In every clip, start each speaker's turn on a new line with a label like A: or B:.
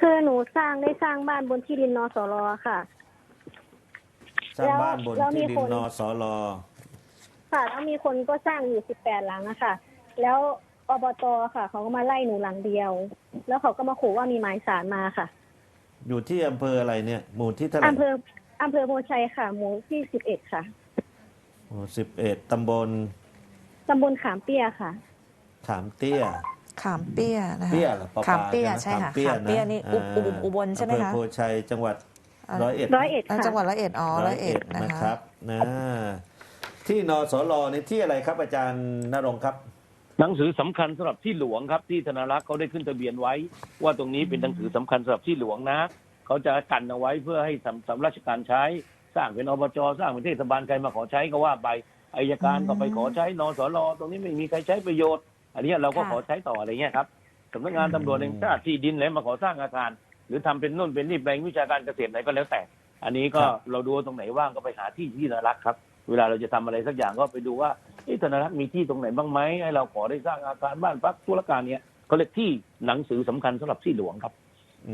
A: คือหนูสร้างได้สร้างบ้านบนที่ดินนสรค่ะ
B: สร้างบ้านบน
A: แล้วมี
B: ที่ดิน
A: คน
B: นสล
A: ค่ะ แล้วมีคนก็สร้างอยู่สิบแปดหลังอะค่ะ แล้วอบตค่ะ เขาก็มาไล่หนูหลังเดียว แล้วเขาก็มาขู่ว่ามีหมายสารมาค่ะ
B: อยู่ที่อำเภออะไรเนี่ย หมู่ที่เท่าไหร่
A: อำเภออำเภอโพชัยค่ะ หมู่ที่สิบเอ็ดค่ะ
B: หมู่สิบเอ็ดตำบล
A: ตำบลขามเปี้ยค่ะ
B: ขามเตี้ย
C: ขามเปี้ยนะคะ
B: เปี้ยเหรอปอปลา
C: ขามเปี้ย
B: ใช่
C: ใช่
B: ไหม
C: ค่ะ
B: ขามเปี้ย
C: ขามเปี้ย
B: นะ
C: นี่อุบ
B: อ่า
C: อุบอุบลใช่ไหม
B: อำเภอ
C: คะ
B: โพชัยจังหวัด
C: อ่า
B: ร้อยเอ็ด
A: ร้อยเอ็ด
C: อ่า
A: ค่ะ
C: จังหวัดร้อยเอ็ดอ๋อร้อยเอ็ดนะ
B: นะคะครับนะที่นสลนี่ที่อะไรครับอาจารย์นรงค์ครับ
D: หนังสือสำคัญสำหรับที่หลวงครับ ที่ธนารักษ์เขาได้ขึ้นทะเบียนไว้ ว่าตรงนี้เป็นหนังสือสำคัญสำหรับที่หลวงนะเขาจะกันเอาไว้เพื่อให้สำสำราชการใช้สร้างเป็นอบจสร้างเป็นเทศบาลใครมาขอใช้ก็ว่าไปอายการก็ไปขอใช้นสลตรงนี้ไม่มีใครใช้ประโยชน์ อันนี้เราก็
C: ค่ะ
D: ขอใช้ต่ออะไรเงี้ยครับสำนักงานตำรวจแห่งชาติที่ดินแล้วมาขอสร้างอาคาร หรือทำเป็นนู่นเป็นนี่แปลงวิชาการเกษตรไหนก็แล้วแต่ อันนี้ก็
B: ครับ
D: เราดูว่าตรงไหนว่างก็ไปหาที่ที่ธนารักษ์ครับ เวลาเราจะทำอะไรสักอย่างก็ไปดูว่าที่ธนารักษ์มีที่ตรงไหนบ้างไหมให้เราขอได้สร้างอาคารบ้านพักธุรการเนี้ยเขาเรียกที่หนังสือสำคัญสำหรับที่หลวงครับ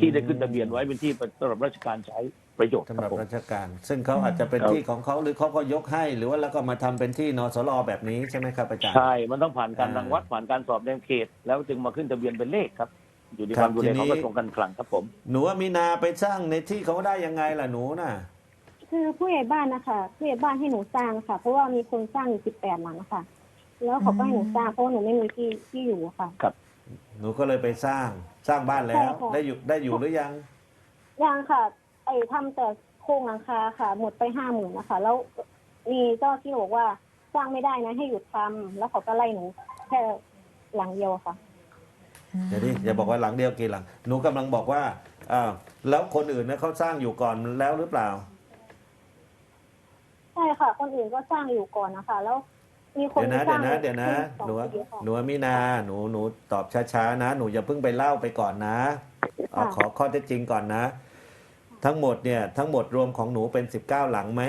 D: ที่ได้ขึ้นทะเบียนไว้เป็นที่สำหรับราชการใช้ ประโยชน์ค
B: สำห
D: รั
B: รั
D: บบผม
B: ราชการ ซึ่งเขาอาจจะเป็น
D: ครับ
B: ที่ของเขาหรือเขาก็ยกให้ หรือว่าแล้วก็มาทำเป็นที่นสลแบบนี้ใช่ไหมครับอาจารย์
D: ใช่มันต้องผ่านการ
B: อ่า
D: รังวัดผ่านการสอบในเขต แล้วจึงมาขึ้นทะเบียนเป็นเลขครับ อยู่ใน
B: ครั
D: ค
B: บ
D: วามดูแล
B: ทีนี้
D: ของกระทรวงการคลังครับผม
B: หนูว่ามีนาไปสร้างในที่เขาได้ยังไงล่ะหนูน่ะ
A: คือผู้ใหญ่บ้านนะคะผู้ใหญ่บ้านให้หนูสร้างค่ะ เพราะว่ามีคนสร้างอยู่สิบแปดหลังค่ะ แล้วเขาก็ให้หนูสร้างเพราะว่าหนูไม่มีที่ที่อยู่ค่ะ
B: หนูก็เลยไปสร้างสร้างบ้านแล้ว
A: ใช่ค่ะ
B: ได้อยู่ได้อยู่หรือยัง
A: ยังค่ะ ไอ้ทำแต่โครงหลังคาค่ะ หมดไปห้าหมื่นนะคะ แล้วมีเจ้าที่บอกว่าสร้างไม่ได้นะให้หยุดทำแล้วเขาก็ไล่หนูแค่หลังเดียวค่ะ
B: เดี๋ยวดิอย่าบอกว่าหลังเดียวกี่หลัง หนูกำลังบอกว่าอ้าวแล้วคนอื่นเนี่ยเขาสร้างอยู่ก่อนแล้วหรือเปล่า
A: ใช่ค่ะ คนอื่นก็สร้างอยู่ก่อนนะคะ แล้ว มีคน
B: เดี๋ยวนะ
A: ส
B: เดี๋
A: ร้ายง
B: วนะเดี๋ยวนะ
A: ส
B: หนู
A: องปีค่ะ
B: หนูมินาหนูหนูตอบช้าๆนะ หนูอย่าเพิ่งไปเล่าไปก่อนนะเอา
A: ค่ะ
B: ขอข้อเท็จจริงก่อนนะ ทั้งหมดเนี่ยทั้งหมดรวมของหนูเป็น 19 หลังไหม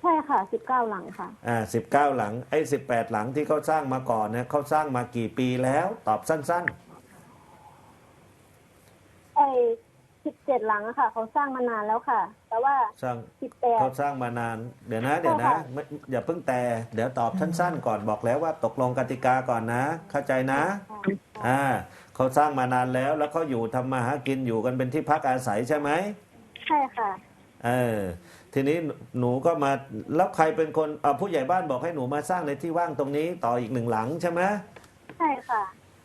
A: ใช่ค่ะสิบเก้าหลังค่ะ
B: อ่าสิบเก้าหลังไอ้สิบแปดหลังที่เขาสร้างมาก่อนเนี่ยเขาสร้างมากี่ปีแล้วตอบสั้น
A: ไอ้สิบเจ็ดหลังอะค่ะ เขาสร้างมานานแล้วค่ะ แต่ว่า
B: ๆ สร้าง
A: สิบแปด
B: เขาสร้างมานาน เดี๋ยวนะ เดี๋ยวนะ
A: ค่ะ
B: ไม่อย่าเพิ่งแต่เดี๋ยวตอบสั้นๆก่อนบอกแล้วว่าตกลงกติกาก่อนนะ เข้าใจนะ อ่า เขาสร้างมานานแล้ว แล้วเขาอยู่ทำมาหากินอยู่กันเป็นที่พักอาศัยใช่ไหม
A: ใช่ค่ะ
B: เออทีนี้หนูก็มาแล้วใครเป็นคนเอ่อผู้ใหญ่บ้านบอกให้หนูมาสร้างในที่ว่างตรงนี้ต่ออีกหนึ่งหลังใช่ไหม
A: ใช่ค่ะ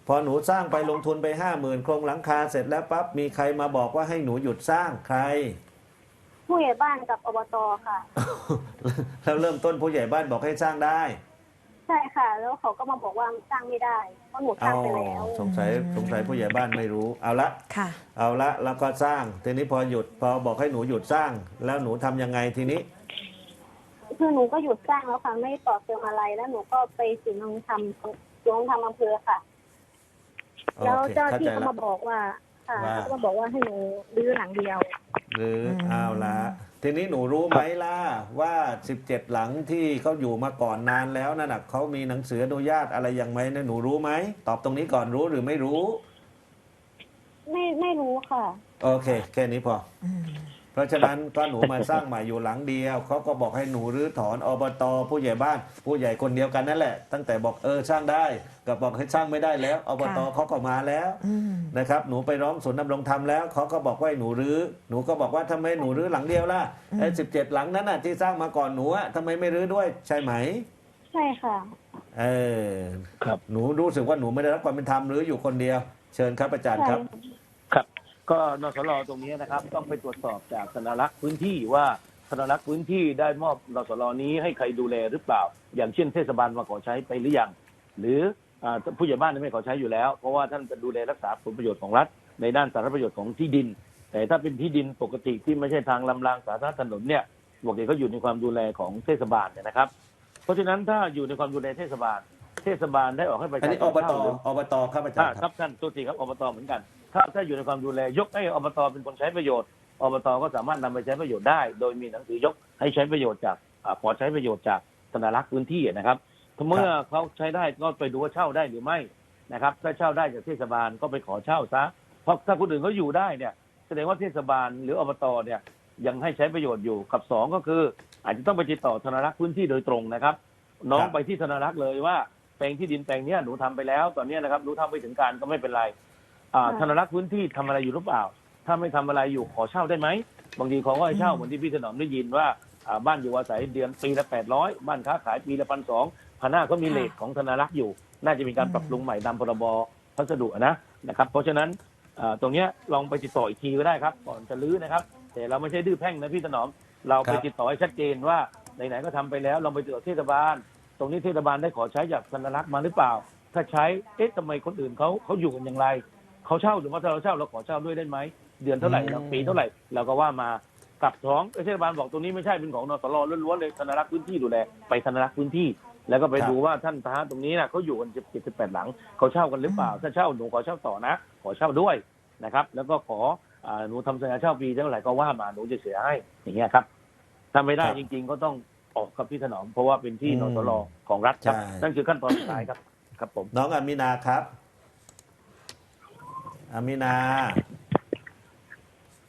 B: พอหนูสร้างไปลงทุนไปห้าหมื่นโครงหลังคาเสร็จแล้วปั๊บมีใครมาบอกว่าให้หนูหยุดสร้างใคร
A: ผู้ใหญ่บ้านกับอบตค่ะ
B: แล้วเริ่มต้นผู้ใหญ่บ้านบอกให้สร้างได้
A: ใช่ค่ะ แล้วเขาก็มาบอกว่าสร้างไม่ได้เพราะหนูสร้างไปแล้ว
B: สงสัยสงสัยผู้ใหญ่บ้านไม่รู้เอาละ
C: ค่ะ
B: เอาละแล้วก็สร้างทีนี้พอหยุดพอบอกให้หนูหยุดสร้าง แล้วหนูทำยังไงทีนี้
A: คือหนูก็หยุดสร้างแล้วค่ะไม่ต่อเติมอะไรแล้วหนูก็ไปศูนย์นรงธรรมศูนย์นรงธรรมอำเภอค่ะ แล้ว
B: โอเค
A: เจ้า
B: เข้า
A: ที่
B: ใจ
A: ก็
B: ละ
A: มาบอกว่า ค่ะ
B: ว่า
A: เขาก็มาบอกว่าให้หนูรื้อหลังเดียว
B: หรือ
C: อืม
B: เอาละทีนี้หนูรู้ไหมล่ะว่า 17 หลังที่เขาอยู่มาก่อนนานแล้วนั่นน่ะเขามีหนังสืออนุญาตอะไรอย่างไหมนะหนูรู้ไหมตอบตรงนี้ก่อนรู้หรือไม่รู้
A: ไม่ไม่รู้ค่ะ
B: โอเค แค่นี้พอ
C: อืม
B: เพราะฉะนั้นก็หนูมาสร้างใหม่อยู่หลังเดียวเขาก็บอกให้หนูรื้อถอนอบตผู้ใหญ่บ้าน ผู้ใหญ่คนเดียวกันนั่นแหละ ตั้งแต่บอกเออสร้างได้กับบอกให้สร้างไม่ได้แล้วอบตเขาก็มาแล้ว
C: อืม
B: นะครับหนูไปร้องศูนย์ดำรงธรรมแล้วเขาก็บอกว่าให้หนูรื้อหนูก็บอกว่าทำไมหนูรื้อหลังเดียวล่ะไอ้สิบเจ็ดหลังนั้นน่ะที่สร้างมาก่อนหนูอะทำไมไม่รื้อด้วยใช่ไหม
A: ใช่ค่ะ
B: เออ
D: ครับ
B: หนูรู้สึกว่าหนูไม่ได้รับความเป็นธรรมหรืออยู่คนเดียว เชิญครับอาจารย์
A: ใช่
B: ครับ
D: ครับ ก็นสลตรงนี้นะครับ ต้องไปตรวจสอบจากธนารักษ์พื้นที่ว่าธนารักษ์พื้นที่ได้มอบนสลนี้ให้ใครดูแลหรือเปล่า อย่างเช่นเทศบาลมาขอใช้ไปหรือยังหรือผู้ใหญ่บ้านไม่ขอใช้อยู่แล้ว เพราะว่าท่านจะดูแลรักษาผลประโยชน์ของรัฐ ในด้านสาธารณประโยชน์ของที่ดิน แต่ถ้าเป็นที่ดินปกติที่ไม่ใช่ทางลำรางสาธารณถนนเนี่ยปกติก็อยู่ในความดูแลของเทศบาลเนี่ยนะครับ เพราะฉะนั้นถ้าอยู่ในความดูแลเทศบาล เทศบาลได้ออกให้ประ
B: อัน
D: ชา
B: นี้
D: ช
B: อนบต
D: เช่าหรือ
B: อบตครับอาจาร
D: อ่า
B: ย์
D: ครับท่านตัวทีครับอบตเหมือนกัน ถ้าถ้าอยู่ในความดูแลยกให้อบตเป็นคนใช้ประโยชน์อบตก็สามารถนำไปใช้ประโยชน์ได้ โดยมีหนังสือยกให้ใช้ประโยชน์จากอ่าขอใช้ประโยชน์จากธนารักษ์พื้นที่นะครับเมื่อเขาใช้ได้ก็ไปดูว่าเช่าได้หรือไม่นะครับ ถ้าเช่าได้จากเทศบาลก็ไปขอเช่าซะเพราะถ้าคนอื่นเขาอยู่ได้เนี่ย แสดงว่าเทศบาลหรืออบตเนี่ยยังให้ใช้ประโยชน์อยู่กับสองก็คือ อาจจะต้องไปติดต่อธนารักษ์พื้นที่โดยตรงนะครับ น้องไปที่ธนารักษ์เลยว่า แปลงที่ดินแปลงเนี้ยหนูทำไปแล้วตอนเนี้ยนะครับหนูทำไปถึงการก็ไม่เป็นไรอ่า
A: ค่ะ
D: ธนารักษ์พื้นที่ทำอะไรอยู่หรือเปล่า ถ้าไม่ทำอะไรอยู่ขอเช่าได้ไหมบางทีเขาก็ให้เช่า
C: อืม
D: เหมือนที่พี่ถนอมได้ยินว่าอ่าบ้านอยู่อาศัยเดือนปีละแปดร้อยบ้านค้าขายปีละพันสองพันห้าก็มีเลทของธนารักษ์อยู่ น่าจะมีการปรับปรุงใหม่ตามพรบพัสดุนะนะครับ เพราะฉะนั้นอ่าตรงเนี้ยลองไปติดต่ออีกทีก็ได้ครับ ก่อนจะรื้อนะครับ แต่เราไม่ใช่ดื้อแพ่งนะพี่ถนอม เราไป
B: ครับ
D: ติดต่อให้ชัดเจนว่าไหนๆก็ทำไปแล้วลองไปติดต่อเทศบาล ตรงนี้เทศบาลได้ขอใช้จากธนารักษ์มาหรือเปล่า ถ้าใช้ เอ๊ะทำไมคนอื่นเขาเขาอยู่กันอย่างไรเขาเช่าหรือว่าถ้าเราเช่าเราขอเช่าด้วยได้ไหม เดือนเท่าไหร่เราปีเท่าไหร่เราก็ว่ามากับท้องเทศบาลบอกตรงนี้ไม่ใช่เป็นของนสรล้วนๆเลยธนารักษ์พื้นที่ดูแลไปธนารักษ์พื้นที่ แล้วก็ไป
B: ครับ
D: ดูว่าท่านทหารตรงนี้นะเขาอยู่กันสิบเจ็ดสิบแปดหลังเขาเช่ากันหรือเปล่า ถ้าเช่าหนูขอเช่าต่อนะ ขอเช่าด้วยนะครับ แล้วก็ขออ่าหนูทำสัญญาเช่าปีเท่าไหร่ก็ว่ามาหนูจะเสียให้อย่างเงี้ยครับถ้าไม่ได้
B: ครับ
D: จริง ๆ ก็ต้อง ออกกับพี่ถนอมเพราะว่าเป็นที่
B: อื
D: น
B: ม
D: สรของรัฐครับ
B: ใช่
D: นั่นคือขั้นตอนสุดท้ายครับ ครับผม
B: น้องอามินาครับอามินา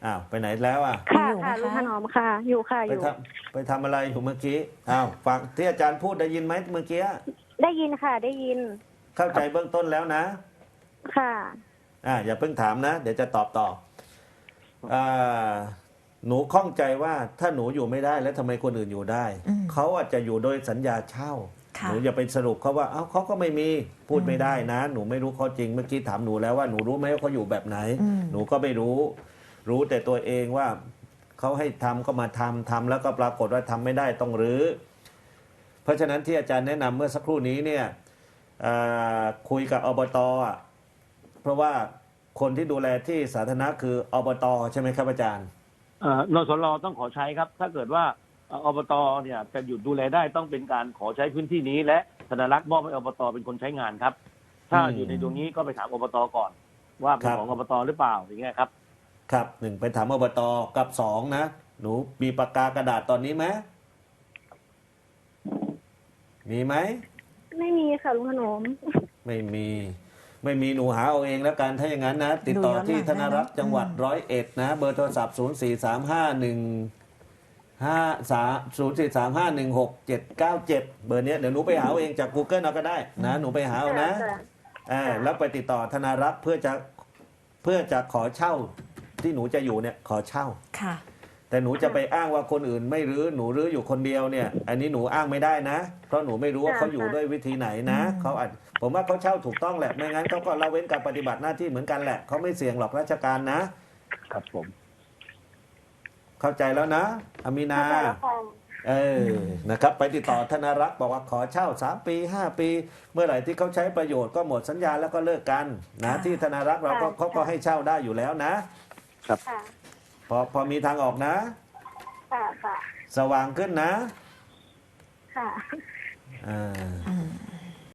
B: อ้าวไปไหนแล้วอะ
A: ค่ะ
C: อยู่ไหม
A: ค่ะ
C: คะ
A: ลุงถนอมค่ะ อยู่ค่ะ
B: ไป
A: อยู่
B: ทำไปทำอะไรอยู่เมื่อกี้อ้าวฟังที่อาจารย์พูดได้ยินไหมเมื่อกี้
A: ได้ยินค่ะ ได้ยิน
B: เข้าใจเบื้องต้นแล้วนะ
A: ค่ะ
B: อ่าอย่าเพิ่งถามนะ เดี๋ยวจะตอบต่ออ่า หนูข้องใจว่าถ้าหนูอยู่ไม่ได้แล้วทำไมคนอื่นอยู่ได้
C: อืม
B: เขาอาจจะอยู่โดยสัญญาเช่า
C: ค่ะ
B: หนูอย่าไปสรุปเขาว่าเอ้าเขาก็ไม่มีพูดไม่ได้นะ หนูไม่รู้ข้อจริงเมื่อกี้ถามหนูแล้วว่าหนูรู้ไหมว่าเขาอยู่แบบไหน
C: อืม
B: หนูก็ไม่รู้ รู้แต่ตัวเองว่าเขาให้ทำก็มาทำทำแล้วก็ปรากฏว่าทำไม่ได้ต้องรื้อเพราะฉะนั้นที่อาจารย์แนะนำเมื่อสักครู่นี้เนี่ยอ่าคุยกับอบตอะเพราะว่าคนที่ดูแลที่สาธารณะคืออบตใช่ไหมครับอาจารย์
D: เอ่อนสรต้องขอใช้ครับ ถ้าเกิดว่าเอ่ออบตเนี่ยจะหยุดดูแลได้ต้องเป็นการขอใช้พื้นที่นี้ และธนารักษ์มอบให้อบตเป็นคนใช้งานครับ ถ้า
B: อืม
D: อยู่ในตรงนี้ก็ไปถามอบตก่อน ว่าเป็น
B: ครับ
D: ของอบตหรือเปล่าอย่างเงี้ยครับ
B: ครับหนึ่งไปถามอบตกับสองนะ หนูมีปากกากระดาษตอนนี้ไหมมีไหม
A: ไม่มีค่ะลุงถนอม
B: ไม่มี ไม่มีหนูหาเอาเองแล้วกันถ้าอย่างนั้นนะ ติดต่อที่ธนารักษ์จังหวัดร้อยเอ็ดนะ เบอร์โทรศัพท์ 0 4 3 5 1 5 3 0 4 3 5 1 6 7 9 7 เบอร์เนี้ยเดี๋ยวหนูไปหาเอาเองจาก Google เอาก็ได้นะ หนูไปหาเอานะ
A: ค่ะ
B: อ่าแล้วไปติดต่อธนารักษ์เพื่อจะเพื่อจะขอเช่าที่หนูจะอยู่เนี่ยขอเช่า
C: ค่ะ
B: แต่หนูจะไปอ้างว่าคนอื่นไม่รื้อหนูรื้ออยู่คนเดียวเนี่ย อันนี้หนูอ้างไม่ได้นะ เพราะหนูไม่รู้ว่า
A: ค่ะ
B: เขาอยู่ด้วยวิธีไหนนะ
C: อืม
B: เขาอาจผมว่าเขาเช่าถูกต้องแหละไม่งั้นเขาก็ละเว้นการปฏิบัติหน้าที่เหมือนกันแหละเขาไม่เสี่ยงหรอกราชการนะ
D: ครับผม
B: เข้าใจแล้วนะอามีนา
A: เข้าใจแล้วค่ะ
B: เออนะครับ ไปติดต่อธนารักษ์บอกว่าขอเช่า3ปี5ปี เมื่อไหร่ที่เขาใช้ประโยชน์ก็หมดสัญญาแล้วก็เลิกกันนะ
C: ค่ะ
B: ที่ธนารักษ์เราก็
A: ค่ะ
B: เขาก็ให้เช่าได้อยู่แล้วนะ
A: ค่ะ
B: พอพอมีทางออกนะ
A: ค่ะค่ะ
B: สว่างขึ้นนะ
A: ค่ะ
B: อ่า
C: อื